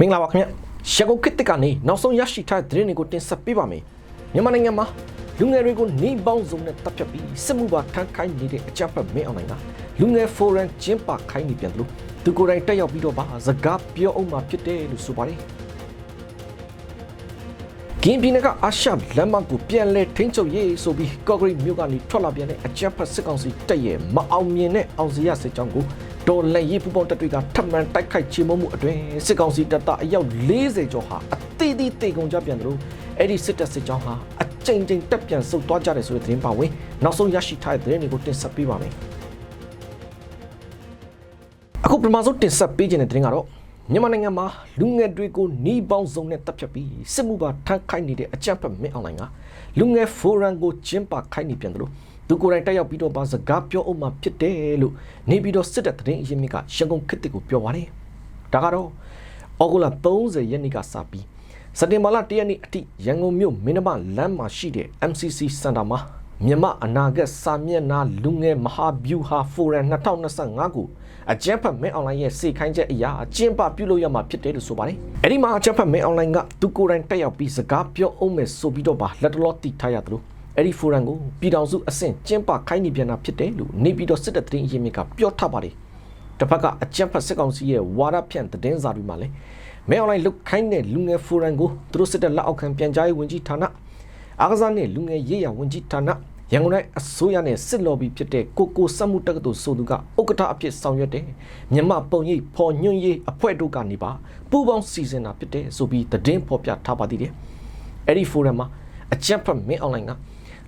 မင်္ဂလာပါခင်ဗျရန်ကုန်ခေတ်တစ်ကနေနောက်ဆုံးရရှိထားတဲ့သတင်းတွေကိုတင်ဆက်ပေးပါမယ်မြန်မာနိုင်ငံမှာလူငယ်တွေကိုနေပေါင်းစုံနဲ့တပ်ဖြတ်ပြီးစစ်မှုပါထမ်းခိုင်းနေတဲ့အကြမ်းဖက်မင်းအောင်နိုင်ကလူငယ်ဖိုရမ်ကျင်းပခိုင်းနေပြန်တယ်လို့သူကိုယ်တိုင်တက်ရောက်ပြီးတော့ပါစကားပြောအောင်မှာဖြစ်တယ်လို့ဆိုပါတယ်ကင်းပြည်နယ်ကအာရှလမ်းမကိုပြန်လဲထိန်းချုပ်ရေးဆိုပြီးကော့ဂရိတ်မြို့ကနေထွက်လာပြန်တဲ့အကြမ်းဖက်စစ်ကောင်စီတပ်ရဲ့မအောင်မြင်တဲ့အောင်စရစစ်ကြောင်းကို ဒေါ်လက်ရေးပူပေါင်းတပ်တွေကထပ်မံတိုက်ခိုက်ချေမှုမှုအတွင်စစ်ကောင်စီတပ်သားအယောက်40ကျော်ဟာအသေးသေးတေကုန်ကြပြန်တယ်လို့အဲ့ဒီစစ်တပ်စစ်ကြောင်းဟာအကြိမ်ကြိမ်တက်ပြန်ဆုတ်သွားကြတယ်ဆိုတဲ့သတင်းပါဝင်နောက်ဆုံးရရှိထားတဲ့သတင်းတွေကိုတင်ဆက်ပေးပါမယ်အခုပထမဆုံးတင်ဆက်ပေးခြင်းတဲ့သတင်းကတော့မြန်မာနိုင်ငံမှာလူငယ်တွေကိုနှီးပေါင်းစုံနဲ့တပ်ဖြတ်ပြီးစစ်မှုပါထမ်းခိုင်းနေတဲ့အကြမ်းဖက်မင်းအောင်လိုင်ကလူငယ်ဖိုရမ်ကိုကျင်းပခိုင်းနေပြန်တယ်လို့ သူကိုယ်တိုင်တက်ရောက်ပြီးတော့ပါစကားပြောအောင်မှဖြစ်တယ်လို့နေပြီးတော့စစ်တပ်သတင်းအရင်းမြစ်ကရန်ကုန်ခေတ်တစ်ကိုပြောပါတယ်ဒါကတော့အော်ဂိုလာ30ရက်နေ့ကစပြီးစက်တင်ဘာလ1ရက်နေ့အထိရန်ကုန်မြို့မင်းနမလမ်းမှာရှိတဲ့ MCC Center မှာမြမအနာဂတ်စာမျက်နှာလူငယ်မဟာဗျူဟာဖိုရမ်2025ကိုအကျန်းဖတ်မင်းအွန်လိုင်းရဲ့စေခိုင်းချက်အရာအကျဉ်းပပြုလုပ်ရမှာဖြစ်တယ်လို့ဆိုပါတယ်။အဲ့ဒီမှာအကျန်းဖတ်မင်းအွန်လိုင်းကသူကိုယ်တိုင်တက်ရောက်ပြီးစကားပြောအောင်မယ်ဆိုပြီးတော့ပါလက်တလောတိထားရတယ်လို့ အဲ့ဒီဖိုရမ်ကိုပြည်တော်စုအဆင့်ကျင်းပခိုင်းနေပြန်တာဖြစ်တယ်လို့နေပြီးတော့စစ်တပ်သတင်းအရင်းမြစ်ကပြောထားပါတယ်။တစ်ဖက်ကအကျန်းဖတ်စစ်ကောင်စီရဲ့ဝါဒဖြန့်သတင်းစာတွေမှာလည်းမင်းအွန်လိုင်းလုတ်ခိုင်းတဲ့လူငယ်ဖိုရမ်ကိုသူတို့စစ်တပ်လက်အောက်ခံပြန်ကြားရေးဝန်ကြီးဌာနအားကစားနဲ့လူငယ်ရေးရာဝန်ကြီးဌာနရန်ကုန်တိုင်းအစိုးရနဲ့စစ်လော်ဘီဖြစ်တဲ့ကိုကိုစက်မှုတက္ကသိုလ်ဆိုသူကဥက္ကဋ္ဌအဖြစ်ဆောင်ရွက်တယ်မြန်မာပုံရိပ်ဖော်ညွှန်းရေးအဖွဲ့တို့ကနေပါပူးပေါင်းစီစဉ်တာဖြစ်တယ်ဆိုပြီးသတင်းဖော်ပြထားပါသေးတယ်အဲ့ဒီဖိုရမ်မှာအကြံဖတ်မင်းအွန်လိုင်းက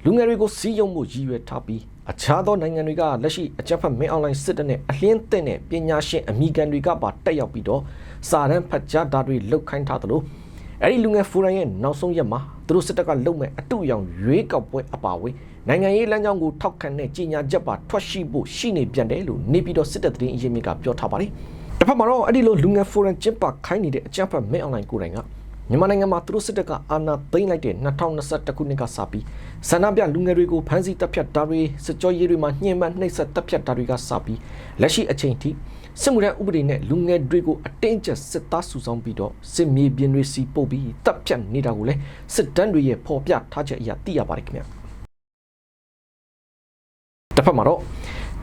လူငယ်တွေကိုစီးရုံမှုရည်ရွယ်ထားပြီးအခြားသောနိုင်ငံတွေကလက်ရှိအကြမ်းဖက်မင်းအွန်လိုင်းစစ်တပ်နဲ့အလင်းတဲ့နဲ့ပညာရှင်အမိကန်တွေကပါတက်ရောက်ပြီးတော့စာရန်ဖတ်ကြားတာတွေလုတ်ခိုင်းထားသလိုအဲ့ဒီလူငယ်ဖိုရမ်ရဲ့နောက်ဆုံးရက်မှာသူတို့စစ်တပ်ကလုံမဲ့အတူရောင်ရွေးကောက်ပွဲအပါအဝင်နိုင်ငံရေးလမ်းကြောင်းကိုထောက်ခံတဲ့ကြီးညာချက်ပါထွက်ရှိဖို့ရှိနေပြန်တယ်လို့နေပြည်တော်စစ်တပ်သတင်းအရင်းမြစ်ကပြောထားပါတယ်။တစ်ဖက်မှာတော့အဲ့ဒီလိုလူငယ်ဖိုရမ်ကျင်းပခိုင်းနေတဲ့အကြမ်းဖက်မင်းအွန်လိုင်းကိုယ်တိုင်က မြန်မာနိုင်ငံမှာသူတို့စစ်တပ်ကအာဏာသိမ်းလိုက်တဲ့2021ခုနှစ်ကစပြီးဆန္ဒပြလူငယ်တွေကိုဖမ်းဆီးတပ်ဖြတ်တာတွေစစ်ကြောရေးတွေမှာညှဉ်းပန်းနှိပ်စက်တပ်ဖြတ်တာတွေကစပြီးလက်ရှိအချိန်ထိစစ်မှုထမ်းဥပဒေနဲ့လူငယ်တွေကိုအတင်းကျပ်စစ်သားစုဆောင်းပြီးတော့စစ်မြေပြင်တွေစီပုတ်ပြီးတပ်ဖြတ်နေတာကိုလည်းစစ်တမ်းတွေရဲ့ဖော်ပြထားချက်အရသိရပါတယ်ခင်ဗျာတစ်ဖက်မှာတော့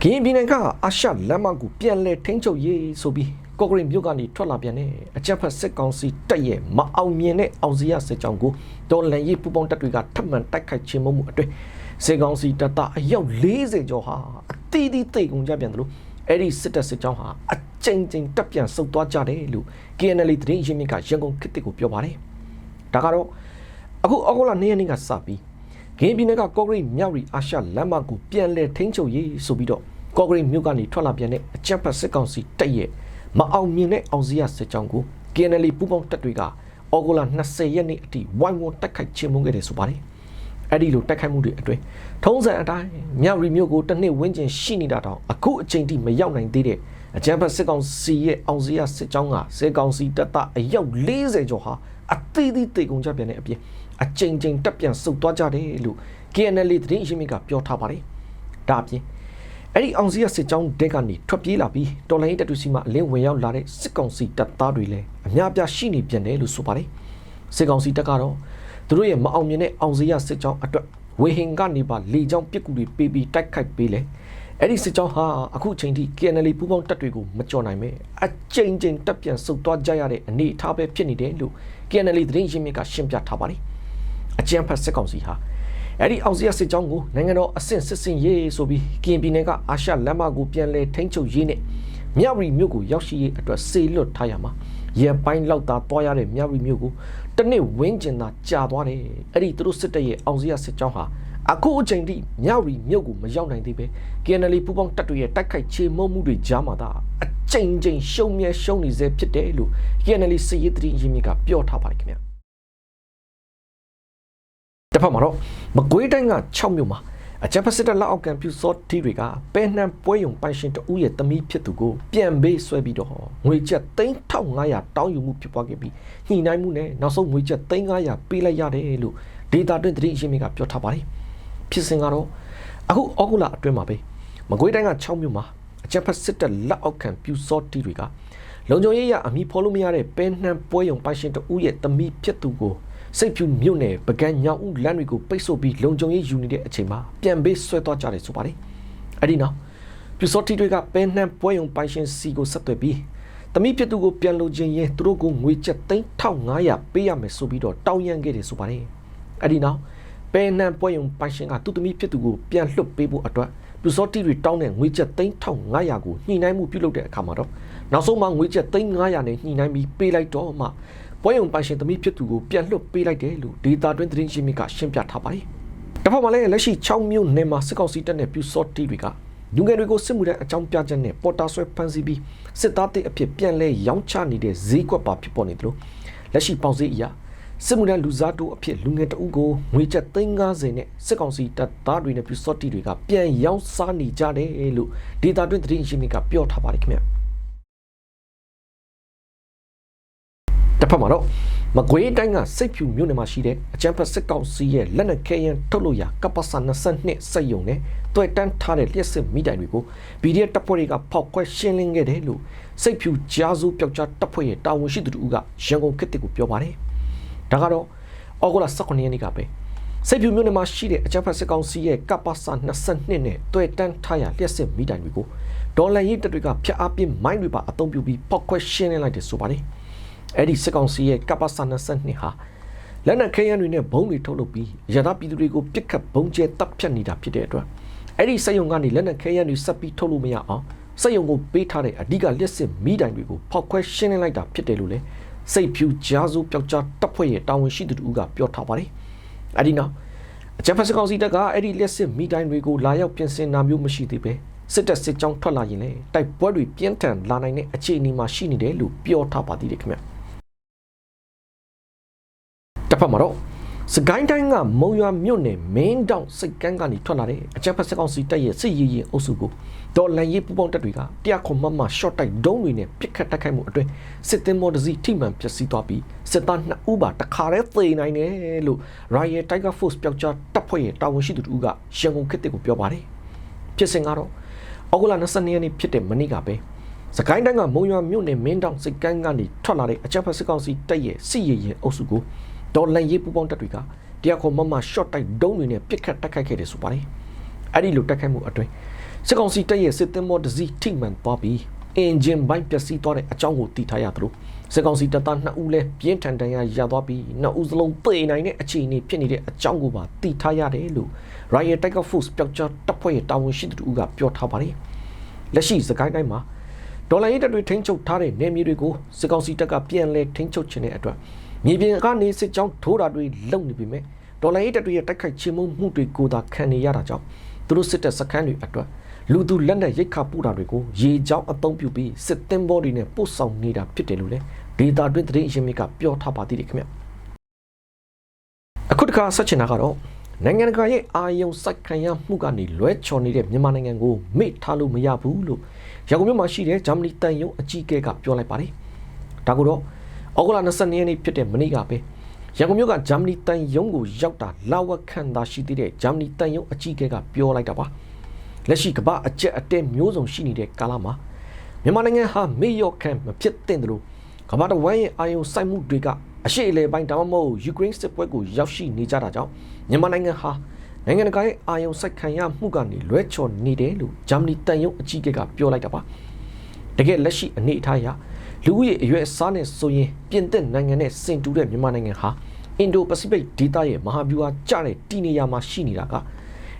ဂင်းပြည်နယ်ကအာရှလမ်းမကိုပြန်လဲထိန်းချုပ်ရေးဆိုပြီး ကော့ဂရိတ်မြို့ကနေထွက်လာပြန်တဲ့အကြက်ဖက်စစ်ကောင်စီတပ်ရဲ့မအောင်မြင်တဲ့အောင်စီရစစ်ကြောင်းကိုဒေါ်လန်ရေးပူပေါင်းတပ်တွေကထပ်မံတိုက်ခိုက်ခြင်းမှုအတွင်းစစ်ကောင်စီတပ်သားအယောက်40ကျော်ဟာအတီးတီးတိတ်ကုန်ကြပြန်တယ်လို့အဲ့ဒီစစ်တပ်စစ်ကြောင်းဟာအကြိမ်ကြိမ်တက်ပြန်ဆုတ်သွားကြတယ်လို့ KNL သတင်းရင်းမြစ်ကရန်ကုန်ခေတ်ကိုပြောပါတယ်ဒါကတော့အခုအောက်တိုဘာ2ရက်နေ့ကစပြီးဂင်းပြည်နယ်ကကော့ဂရိတ်မြောက်ရီအာရှလမ်းမကိုပြန်လဲထိန်းချုပ်ရေးဆိုပြီးတော့ကော့ဂရိတ်မြို့ကနေထွက်လာပြန်တဲ့အကြက်ဖက်စစ်ကောင်စီတပ်ရဲ့ မအောင်မြင်တဲ့အောင်စရစစ်ကြောင်းကို KNL ပူပေါင်းတပ်တွေကအော်ဂိုလာ20ရက်နေ့အထိဝိုင်းဝန်းတိုက်ခိုက်ခြင်းမုန်းခဲ့တယ်ဆိုပါတယ်။အဲ့ဒီလိုတိုက်ခိုက်မှုတွေအတွင်းထုံးစံအတိုင်းမြောက်ရီမြို့ကိုတစ်နှစ်ဝန်းကျင်ရှိနေတာတောင်အခုအချိန်ထိမရောက်နိုင်သေးတဲ့အကြမ်းဖက်စစ်ကောင်စီရဲ့အောင်စရစစ်ကြောင်းကစစ်ကောင်စီတပ်သားအယောက်40ကျော်ဟာအသေးသေးတေကုန်ကြပြန်တဲ့အပြင်အကြိမ်ကြိမ်တက်ပြန်ဆုတ်သွားကြတယ်လို့ KNL သတင်းအရင်းမြစ်ကပြောထားပါတယ်။ဒါအပြင် အဲ့ဒီအောင်စီရစစ်ကြောင်းတက်ကနေထွက်ပြေးလာပြီးတော်လိုင်းတပ်တူစီမှာအလင်းဝင်ရောက်လာတဲ့စစ်ကောင်စီတပ်သားတွေလည်းအများပြားရှိနေပြန်တယ်လို့ဆိုပါတယ်စစ်ကောင်စီတပ်ကတော့သူတို့ရဲ့မအောင်မြင်တဲ့အောင်စီရစစ်ကြောင်းအတွက်ဝေဟင်ကနေပါလေကြောင်းပစ်ကူတွေပေးပြီးတိုက်ခိုက်ပေးလေအဲ့ဒီစစ်ကြောင်းဟာအခုချိန်ထိ KNL ပူးပေါင်းတပ်တွေကိုမကြော်နိုင်ပဲအကြိမ်ကြိမ်တပ်ပြန်ဆုတ်သွားကြရတဲ့အနေအထားပဲဖြစ်နေတယ်လို့ KNL သတင်းရင်းမြစ်ကရှင်းပြထားပါတယ်အကြံဖတ်စစ်ကောင်စီဟာ အဲ့ဒီအောင်စရစစ်ကြောင်းကိုနိုင်ငံတော်အဆင့်စစ်စင်ရေးဆိုပြီးကင်ပြည်နယ်ကအာရှလမ်းမကိုပြန်လဲထိန်းချုပ်ရေးနဲ့မြဝတီမြို့ကိုရောက်ရှိရေးအတွက်စေလွတ်ထားရမှာရပိုင်းလောက်သာတွားရတဲ့မြဝတီမြို့ကိုတနစ်ဝင်းကျင်သာကြာသွားတယ်အဲ့ဒီသူတို့စစ်တပ်ရဲ့အောင်စရစစ်ကြောင်းဟာအခုအချိန်ထိမြဝတီမြို့ကိုမရောက်နိုင်သေးပဲ KNL ပူပေါင်းတပ်တွေရဲ့တိုက်ခိုက်ချေမှုမှုတွေကြားမှာသာအကြိမ်ကြိမ်ရှုံမြဲရှုံနေစေဖြစ်တယ်လို့ KNL စစ်ရေးတရင်ရင်းမြစ်ကပြောထားပါတယ်ခင်ဗျာ တစ်ဖက်မှာတော့မကွေးတိုင်းက6မြို့မှာအကြံဖစစ်တပ်လက်အောက်ခံပြူစောတီတွေကပဲနှံပွဲယုံပိုင်ရှင်တဦးရဲ့တမိဖြစ်သူကိုပြန်ပေးဆွဲပြီးတော့ငွေကျပ်3500တောင်းယူမှုဖြစ်ပွားခဲ့ပြီးညှိနှိုင်းမှုနဲ့နောက်ဆုံးငွေကျပ်3500ပေးလိုက်ရတယ်လို့ဒေတာတွင်သတင်းအရှင်းမြစ်ကပြောထားပါတယ်ဖြစ်စဉ်ကတော့အခုအောက်ကူလာအတွင်းမှာပဲမကွေးတိုင်းက6မြို့မှာအကြံဖစစ်တပ်လက်အောက်ခံပြူစောတီတွေကလုံခြုံရေးရအမိဖော်လို့မရတဲ့ပဲနှံပွဲယုံပိုင်ရှင်တဦးရဲ့တမိဖြစ်သူကို စိတ်ဖြူမြို့နယ်ပကံညောင်ဦးလမ်းတွေကိုပိတ်ဆို့ပြီးလုံခြုံရေးယူနေတဲ့အချိန်မှာပြန်ပေးဆွဲသွားကြတယ်ဆိုပါတယ်အဲ့ဒီနောက်ပြူစောတီတွေကပဲနှံပွဲယုံပိုင်ရှင်စီကိုဆက်သွယ်ပြီးတမိဖြစ်သူကိုပြန်လုံခြင်းရင်သူတို့ကိုငွေကျပ်3500ပေးရမယ်ဆိုပြီးတော့တောင်းရမ်းခဲ့တယ်ဆိုပါတယ်အဲ့ဒီနောက်ပဲနှံပွဲယုံပိုင်ရှင်ကသူ့တမိဖြစ်သူကိုပြန်လွှတ်ပေးဖို့အတွက်ပြူစောတီတွေတောင်းတဲ့ငွေကျပ်3500ကိုညှိနှိုင်းမှုပြုလုပ်တဲ့အခါမှာတော့နောက်ဆုံးမှငွေကျပ်3500နဲ့ညှိနှိုင်းပြီးပေးလိုက်တော့မှ ပွဲယုံပိုင်ရှင်တမိဖြစ်သူကိုပြန်လွှတ်ပေးလိုက်တယ်လို့ဒေတာတွင်းသတင်းရှင်းမြစ်ကရှင်းပြထားပါတယ်တစ်ဖက်မှာလည်းလက်ရှိ6မြို့နယ်မှာစစ်ကောင်စီတပ်နဲ့ပြူစောတီတွေကလူငယ်တွေကိုစစ်မှုတဲ့အကြောင်းပြချက်နဲ့ပေါ်တာဆွဲဖမ်းဆီးပြီးစစ်သားတွေအဖြစ်ပြန်လဲရောင်းချနေတဲ့ဈေးကွက်ပါဖြစ်ပေါ်နေတယ်လို့လက်ရှိပေါင်စည်းအရာစစ်မှုထမ်းလူစားတို့အဖြစ်လူငယ်တအုပ်ကိုငွေကျပ်350နဲ့စစ်ကောင်စီတပ်သားတွေနဲ့ပြူစောတီတွေကပြန်ရောင်းစားနေကြတယ်လို့ဒေတာတွင်းသတင်းရှင်းမြစ်ကပြောထားပါတယ်ခင်ဗျာ တစ်ဖက်မှာတော့မကွေးတိုင်းကစိတ်ဖြူမြို့နယ်မှာရှိတဲ့အကြံဖက်စစ်ကောင်စီရဲ့လက်နက်ခဲယမ်းထုတ်လို့ရကပ္ပစာ22စက်ယုံနဲ့တွေ့တန်းထားတဲ့လျှက်စစ်မိတိုင်တွေကို PDF တပ်ဖွဲ့တွေကဖောက်ခွဲရှင်းလင်းခဲ့တယ်လို့စိတ်ဖြူကြားစုပျောက်ကြားတပ်ဖွဲ့ရဲ့တာဝန်ရှိသူတို့ကရန်ကုန်ခေတ်တစ်ကိုပြောပါတယ်။ဒါကတော့အော်ဂိုလာ18ရက်နေ့ကပဲစိတ်ဖြူမြို့နယ်မှာရှိတဲ့အကြံဖက်စစ်ကောင်စီရဲ့ကပ္ပစာ22နဲ့တွေ့တန်းထားရလျှက်စစ်မိတိုင်တွေကိုဒေါ်လာရေးတပ်တွေကဖျက်အပြစ်မိုင်းတွေပါအသုံးပြုပြီးဖောက်ခွဲရှင်းလင်းလိုက်တယ်ဆိုပါတယ်။ အဲ့ဒီစစ်ကောင်စီရဲ့ကပ္ပစာ22ဟာလက်နက်ခဲယမ်းတွေနဲ့ဘုံတွေထုတ်လုပ်ပြီးရတာပြည်သူတွေကိုပစ်ခတ်ဘုံကျဲတပ်ဖြတ်နေတာဖြစ်တဲ့အတွက်အဲ့ဒီစက်ယုံကနေလက်နက်ခဲယမ်းတွေဆက်ပြီးထုတ်လို့မရအောင်စက်ယုံကိုပေးထားတဲ့အဓိကလက်စစ်မိတိုင်တွေကိုဖောက်ခွဲရှင်းလင်းလိုက်တာဖြစ်တယ်လို့လေစိတ်ဖြူကြားစုပျောက်ကြားတပ်ဖွဲ့ရဲ့တာဝန်ရှိသူတို့ကပြောထားပါတယ်။အဲ့ဒီနောက်အကြံဖက်စကောင်စီတပ်ကအဲ့ဒီလက်စစ်မိတိုင်တွေကိုလာရောက်ပြင်ဆင်တာမျိုးမရှိသေးပဲစစ်တပ်စစ်ကြောင်းထွက်လာရင်လေတိုက်ပွဲတွေပြင်းထန်လာနိုင်တဲ့အခြေအနေမှာရှိနေတယ်လို့ပြောထားပါသေးတယ်ခင်ဗျ။ တစ်ဖက်မှာတော့စကိုင်းတိုင်းကမုံရွာမြို့နယ်မင်းတောင်စိတ်ကန်းကနေထွက်လာတဲ့အကြမ်းဖက်စစ်ကောင်စီတပ်ရဲ့စစ်ရေးရင်အုပ်စုကိုဒေါ်လန်ရေးပူပေါင်းတပ်တွေကတရားခွန်မမ short တိုက်ဒုံးတွေနဲ့ပစ်ခတ်တိုက်ခိုက်မှုအတွင်းစစ်သည်မော်ဒစီထိမှန်ပျက်စီးသွားပြီးစစ်သား2ဦးပါတခါတည်းသေနိုင်တယ်လို့ Royal Tiger Force ပျောက်ကြားတပ်ဖွဲ့ရဲ့တာဝန်ရှိသူတို့ကရန်ကုန်ခေတ်တစ်ကိုပြောပါတယ်ဖြစ်စဉ်ကတော့အောက်တိုဘာ22ရက်နေ့ဖြစ်တဲ့မနေ့ကပဲစကိုင်းတိုင်းကမုံရွာမြို့နယ်မင်းတောင်စိတ်ကန်းကနေထွက်လာတဲ့အကြမ်းဖက်စစ်ကောင်စီတပ်ရဲ့စစ်ရေးရင်အုပ်စုကို ဒေါ်လန်ရေးပူပေါင်းတပ်တွေကတရားခေါ်မမ short တိုက်ဒုံးတွေနဲ့ပစ်ခတ်တိုက်ခိုက်ခဲ့တယ်ဆိုပါတယ်အဲ့ဒီလိုတိုက်ခိုက်မှုအတွင်းစစ်ကောင်စီတပ်ရဲ့စစ်သင်္ဘောတစ်စီးထိမှန်သွားပြီးအင်ဂျင်ပိုင်းပျက်စီးသွားတဲ့အကြောင်းကိုသိထားရသလိုစစ်ကောင်စီတပ်သား2ဦးလည်းပြင်းထန်ဒဏ်ရာရသွားပြီး2ဦးစလုံးသေနိုင်တဲ့အခြေအနေဖြစ်နေတဲ့အကြောင်းကိုပါသိထားရတယ်လို့ Riot Tiger Force ပျောက်ကြားတပ်ဖွဲ့ရဲ့တာဝန်ရှိသူတို့ကပြောထားပါတယ်လက်ရှိစကိုင်းတိုင်းမှာဒေါ်လာရေးတပ်တွေထိန်းချုပ်ထားတဲ့နေမြေတွေကိုစစ်ကောင်စီတပ်ကပြန်လည်ထိန်းချုပ်ခြင်းတဲ့အတွက် မြေပြင်ကနေစစ်ကြောင်းထိုးတာတွေလုပ်နေပြီမဲ့ဒေါ်လာရေးတပ်တွေရဲ့တိုက်ခိုက်ခြင်းမှုတွေကိုသာခံနေရတာကြောင့်သူတို့စစ်တပ်စခန်းတွေအတွက်လူသူလက်နက်ရိတ်ခါပူတာတွေကိုရေကြောင်းအသုံးပြုပြီးစစ်သင်္ဘောတွေနဲ့ပို့ဆောင်နေတာဖြစ်တယ်လို့လည်းဒေတာတွင်သတင်းအရင်းမြစ်ကပြောထားပါသေးတယ်ခင်ဗျအခုတခါဆက်ချင်တာကတော့နိုင်ငံတကာရဲ့အာယုံစိုက်ခံရမှုကနေလွဲချော်နေတဲ့မြန်မာနိုင်ငံကိုမေ့ထားလို့မရဘူးလို့ရန်ကုန်မြို့မှာရှိတဲ့ဂျာမနီတန်ယုံအကြီးအကဲကပြောလိုက်ပါတယ်ဒါကိုတော့ ဩဂုတ်လ22ရက်နေ့ဖြစ်တဲ့မနေ့ကပဲရန်ကုန်မြို့ကဂျာမနီတန်ယုံကိုရောက်တာလာဝခန်သာရှိသေးတဲ့ဂျာမနီတန်ယုံအကြီးအကဲကပြောလိုက်တာပါလက်ရှိကမ္ဘာအကျက်အတဲမျိုးစုံရှိနေတဲ့ကာလမှာမြန်မာနိုင်ငံဟာမေယော့ခံမဖြစ်သင့်တယ်လို့ကမ္ဘာတစ်ဝန်းရဲ့အာယုံစိုက်မှုတွေကအရှိအလေပိုင်းဒါမှမဟုတ်ယူကရိန်းစစ်ပွဲကိုရောက်ရှိနေကြတာကြောင့်မြန်မာနိုင်ငံဟာနိုင်ငံတကာရဲ့အာယုံစိုက်ခံရမှုကနေလွဲချော်နေတယ်လို့ဂျာမနီတန်ယုံအကြီးအကဲကပြောလိုက်တာပါတကယ်လက်ရှိအနေအထားအရ လူဦးရေအရွယ်အစားနဲ့ဆိုရင်ပြင်သစ်နိုင်ငံနဲ့စင်တူတဲ့မြန်မာနိုင်ငံဟာအင်ဒိုပစိဖိတ်ဒေသရဲ့မဟာဗျူဟာကျတဲ့တည်နေရာမှာရှိနေတာက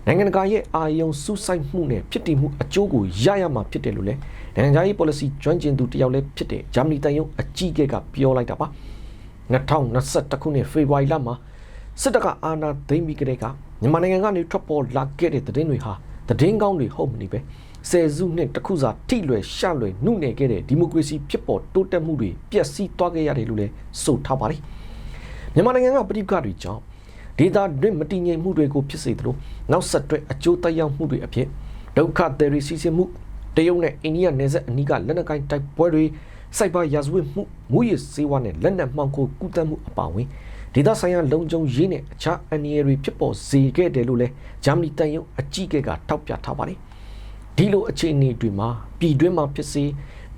နိုင်ငံတကာရဲ့အာယုံစူးစိုက်မှုနဲ့ဖြစ်တည်မှုအကျိုးကိုရရမှာဖြစ်တယ်လို့လည်းနိုင်ငံခြားရေး policy ကျွမ်းကျင်သူတယောက်လည်းဖြစ်တဲ့ဂျာမနီတန်ယုံအကြီးအကဲကပြောလိုက်တာပါ2021ခုနှစ်ဖေဖော်ဝါရီလမှာစစ်တပ်ကအာဏာသိမ်းပြီးကတည်းကမြန်မာနိုင်ငံကနေထွက်ပေါ်လာခဲ့တဲ့သတင်းတွေဟာသတင်းကောင်းတွေဟုတ်မနေပဲ ဆယ်စုနှစ်တစ်ခုစာထိလွယ်ရှလွယ်နှုတ်နယ်ခဲ့တဲ့ဒီမိုကရေစီဖြစ်ပေါ်တိုးတက်မှုတွေပျက်စီးသွားခဲ့ရတယ်လို့လည်းဆိုထားပါတယ်မြန်မာနိုင်ငံကပြည်ပတွေကြောင့်ဒေတာတွင်မတည်ငြိမ်မှုတွေကိုဖြစ်စေသလိုနောက်ဆက်တွဲအကျိုးသက်ရောက်မှုတွေအဖြစ်ဒုက္ခသည်တွေစီစဉ်မှုတရုတ်နဲ့အိန္ဒိယနယ်စပ်အနီးကလက်နက်ကိုင်တိုက်ပွဲတွေစိုက်ပါရာဇဝတ်မှုမူရစ်စေဝါနဲ့လက်နက်မှောင်ခိုကူးတက်မှုအပါအဝင်ဒေသဆိုင်ရာလုံခြုံရေးနဲ့အခြားအန္တရာယ်တွေဖြစ်ပေါ်စေခဲ့တယ်လို့လည်းဂျာမနီတန်ယုံအကြီးအကဲကထောက်ပြထားပါတယ် ဒီလိုအခြေအနေတွေမှာပြည်တွင်းမှာဖြစ်စေ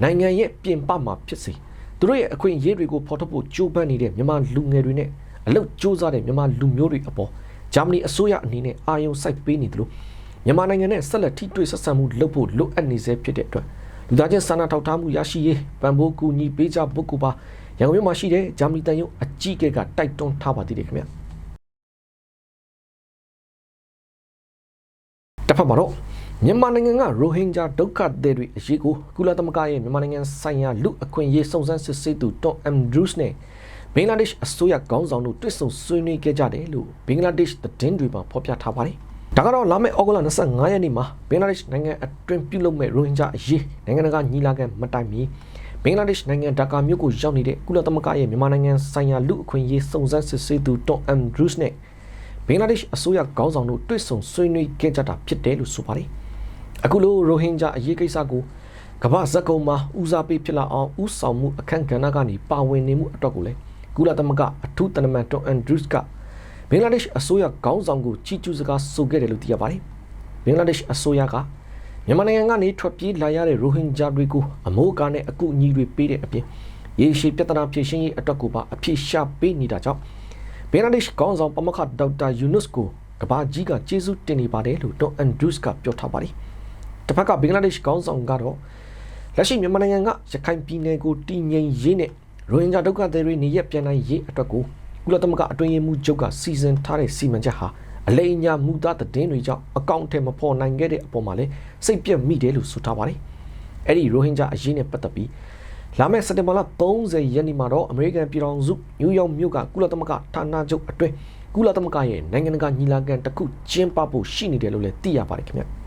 နိုင်ငံရဲ့ပြင်ပမှာဖြစ်စေသူတို့ရဲ့အခွင့်အရေးတွေကိုဖော်ထုတ်ဖို့ကြိုးပမ်းနေတဲ့မြန်မာလူငယ်တွေနဲ့အလုတ်စူးစမ်းတဲ့မြန်မာလူမျိုးတွေအပေါ်ဂျာမနီအစိုးရအနေနဲ့အာရုံစိုက်ပေးနေတယ်လို့မြန်မာနိုင်ငံနဲ့ဆက်လက်ထိတွေ့ဆက်ဆံမှုလုပ်ဖို့လိုအပ်နေစေဖြစ်တဲ့အတွက်လူသားချင်းစာနာထောက်ထားမှုရရှိရေးပံ့ပိုးကူညီပေးကြပုဂ္ဂိုလ်ပါရန်ကုန်မြို့မှာရှိတဲ့ဂျာမနီတန်ယုံအကြီးအကဲကတိုက်တွန်းထားပါသေးတယ်ခင်ဗျာတစ်ဖက်မှာတော့ မြန်မာနိုင်ငံကရိုဟင်ဂျာဒုက္ခသည်တွေအရေးကိုကုလသမဂ္ဂရဲ့မြန်မာနိုင်ငံဆိုင်ရာလူအခွင့်အရေးစုံစမ်းစစ်ဆေးသူတွန်အမ်ဒရုစ်နဲ့ဘင်္ဂလားဒေ့ရှ်အစိုးရခေါင်းဆောင်တို့တွေ့ဆုံဆွေးနွေးခဲ့ကြတယ်လို့ဘင်္ဂလားဒေ့ရှ်သတင်းတွေမှာဖော်ပြထားပါတယ်။ဒါကတော့လာမယ့်ဩဂုတ်လ25ရက်နေ့မှာဘင်္ဂလားဒေ့ရှ်နိုင်ငံအတွင်းပြုလုပ်မဲ့ရိုဟင်ဂျာအရေးနိုင်ငံတကာညီလာခံမတိုင်မီဘင်္ဂလားဒေ့ရှ်နိုင်ငံဒါကာမြို့ကိုရောက်နေတဲ့ကုလသမဂ္ဂရဲ့မြန်မာနိုင်ငံဆိုင်ရာလူအခွင့်အရေးစုံစမ်းစစ်ဆေးသူတွန်အမ်ဒရုစ်နဲ့ဘင်္ဂလားဒေ့ရှ်အစိုးရခေါင်းဆောင်တို့တွေ့ဆုံဆွေးနွေးခဲ့ကြတာဖြစ်တယ်လို့ဆိုပါတယ်။ အခုလိုရိုဟင်ဂျာအရေးကိစ္စကိုကမ္ဘာဇက်ကုံမှာဦးစားပေးဖြစ်လာအောင်ဦးဆောင်မှုအခန့်ကဏ္ဍကနေပါဝင်နေမှုအတွက်ကိုလည်းကုလသမဂ္ဂအထူးတနမန်တွန်အန်ဒရုစ်ကဘင်္ဂလားဒေ့ရှ်အစိုးရခေါင်းဆောင်ကိုချီးကျူးစကားဆိုခဲ့တယ်လို့သိရပါတယ်။ဘင်္ဂလားဒေ့ရှ်အစိုးရကမြန်မာနိုင်ငံကနေထွက်ပြေးလာရတဲ့ရိုဟင်ဂျာတွေကိုအမိုးအကာနဲ့အကူအညီတွေပေးတဲ့အပြင်ရေရှည်ပြဿနာဖြေရှင်းရေးအတွက်ကိုပါအပြည့်ရှာပေးနေတာကြောင့်ဘင်္ဂလားဒေ့ရှ်ခေါင်းဆောင်ပမခဒေါက်တာယူနွတ်ကိုကဘာကြီးကကျေးဇူးတင်နေပါတယ်လို့ဒေါ်အန်ဒရုစ်ကပြောထားပါတယ်။ တစ်ဖက်ကဘင်္ဂလားဒေ့ရှ်ခေါင်းဆောင်ကတော့လက်ရှိမြန်မာနိုင်ငံကရခိုင်ပြည်နယ်ကိုတည်ငြိမ်ရေးနဲ့ရိုဟင်ဂျာဒုက္ခသည်တွေနေရပြန်နိုင်ရေးအတွက်ကိုကုလသမဂ္ဂအတွင်းရေးမှူးချုပ်ကစီစဉ်ထားတဲ့စီမံချက်ဟာအလိမ်အညာမူသားတဲ့တွေကြောင့်အကောင့်ထဲမဖော်နိုင်ခဲ့တဲ့အပေါ်မှာလည်းစိတ်ပြက်မိတယ်လို့ဆိုထားပါတယ်။အဲ့ဒီရိုဟင်ဂျာအရေးနဲ့ပတ်သက်ပြီးလာမယ့်စက်တင်ဘာလ30ရက်နေ့မှာတော့အမေရိကန်ပြည်ထောင်စုနယူးယောက်မြို့ကကုလသမဂ္ဂဌာနချုပ်အတွင်းကုလသမဂ္ဂရဲ့နိုင်ငံတကာညီလာခံတစ်ခုကျင်းပဖို့ရှိနေတယ်လို့လည်းသိရပါတယ်ခင်ဗျ